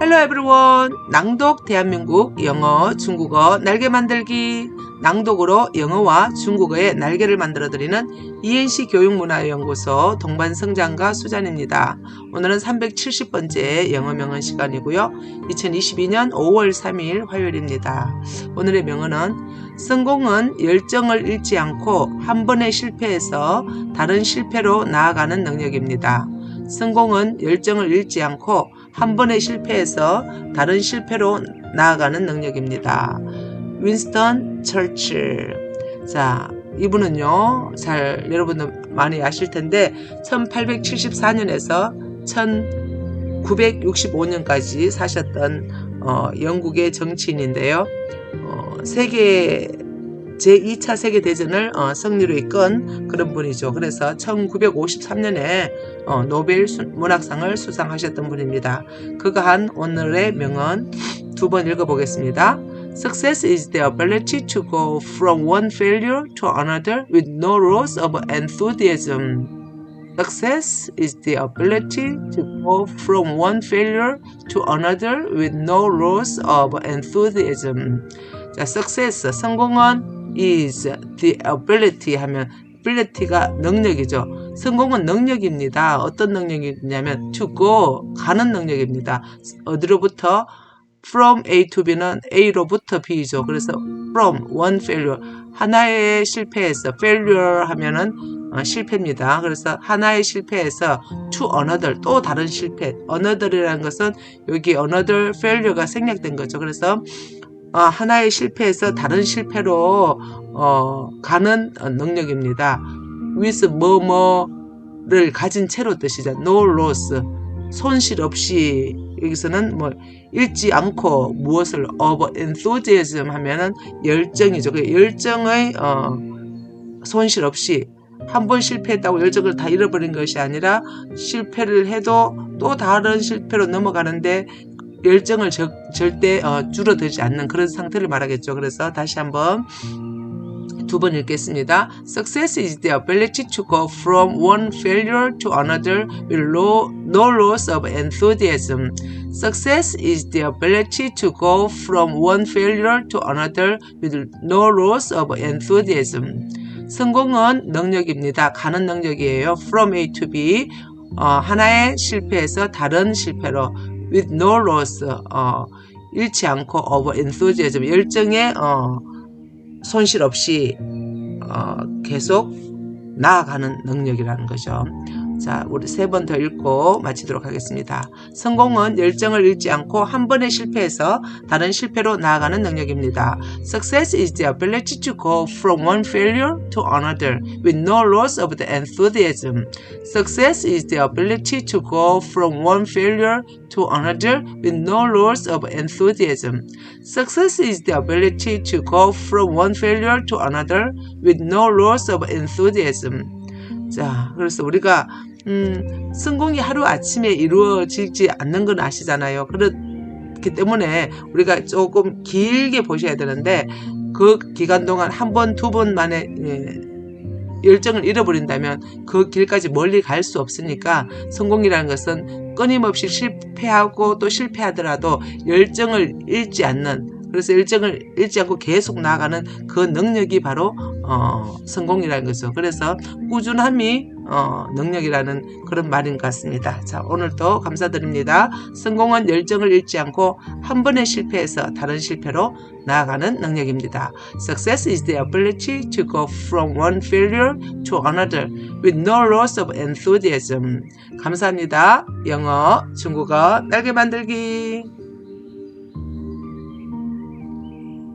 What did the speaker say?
Hello everyone. 낭독 대한민국 영어 중국어 날개 만들기 낭독으로 영어와 중국어의 날개를 만들어 드리는 ENC 교육문화연구소 동반성장가 수잔입니다. 오늘은 370번째 영어 명언 시간이고요. 2022년 5월 3일 화요일입니다. 오늘의 명언은 성공은 열정을 잃지 않고 한 번의 실패에서 다른 실패로 나아가는 능력입니다. 성공은 열정을 잃지 않고 한 번의 실패에서 다른 실패로 나아가는 능력입니다. 윈스턴 철칠. 자, 이분은요, 잘 여러분들 많이 아실 텐데 1874년에서 1965년까지 사셨던 어, 영국의 정치인인데요. 어, 세계 제2차 세계대전을 어, 승리로 이끈 그런 분이죠. 그래서 1953년에 어, 노벨 수- 문학상을 수상하셨던 분입니다. 그가 한 오늘의 명언 두 번 읽어보겠습니다. Success is the ability to go from one failure to another with no loss of enthusiasm. Success is the ability to go from one failure to another with no loss of enthusiasm. 자, success, 성공은 is the ability 하면 ability가 능력이죠. 성공은 능력입니다. 어떤 능력이냐면 to go 가는 능력입니다. 어디로부터 from A to B는 A로부터 B죠. 그래서 from one failure 하나의 실패에서 failure 하면은 어, 실패입니다. 그래서 하나의 실패에서 to another 또 다른 실패 another이라는 것은 여기 another failure가 생략된 거죠. 그래서 어, 하나의 실패에서 다른 실패로 어, 가는 어, 능력입니다. with 뭐뭐를 가진 채로 뜻이죠. no loss 손실 없이 여기서는 뭐 잃지 않고 무엇을 of enthusiasm 하면은 열정이죠. 그 열정의 어, 손실 없이 한 번 실패했다고 열정을 다 잃어버린 것이 아니라 실패를 해도 또 다른 실패로 넘어가는데 열정을 적- 절대 어, 줄어들지 않는 그런 상태를 말하겠죠. 그래서 다시 한번 두 번 읽겠습니다. Success is the ability to go from one failure to another with no, no loss of enthusiasm. Success is the ability to go from one failure to another with no loss of enthusiasm. 성공은 능력입니다. 가는 능력이에요. From A to B. 어, 하나의 실패에서 다른 실패로 with no loss 어, 잃지 않고 of enthusiasm 열정에 어, 손실 없이 어, 계속 나아가는 능력이라는 거죠. 자, 우리 세 번 더 읽고 마치도록 하겠습니다. 성공은 열정을 잃지 않고 한 번의 실패에서 다른 실패로 나아가는 능력입니다. Success is the ability to go from one failure to another with no loss of the enthusiasm. Success is the ability to go from one failure to another with no loss of enthusiasm. Success is the ability to go from one failure to another with no loss of enthusiasm. 자, 그래서 우리가 음, 성공이 하루 아침에 이루어지지 않는 건 아시잖아요. 그렇기 때문에 우리가 조금 길게 보셔야 되는데 그 기간 동안 한 번, 두 번 만에 예, 열정을 잃어버린다면 그 길까지 멀리 갈 수 없으니까 성공이라는 것은 끊임없이 실패하고 또 실패하더라도 열정을 잃지 않는 그래서 열정을 잃지 않고 계속 나아가는 그 능력이 바로 어, 성공이라는 거죠. 그래서 꾸준함이 어, 능력이라는 그런 말인 것 같습니다. 자, 오늘도 감사드립니다. 성공은 열정을 잃지 않고 한 번의 실패에서 다른 실패로 나아가는 능력입니다. Success is the ability to go from one failure to another with no loss of enthusiasm. 감사합니다. 영어, 중국어, 날개 만들기.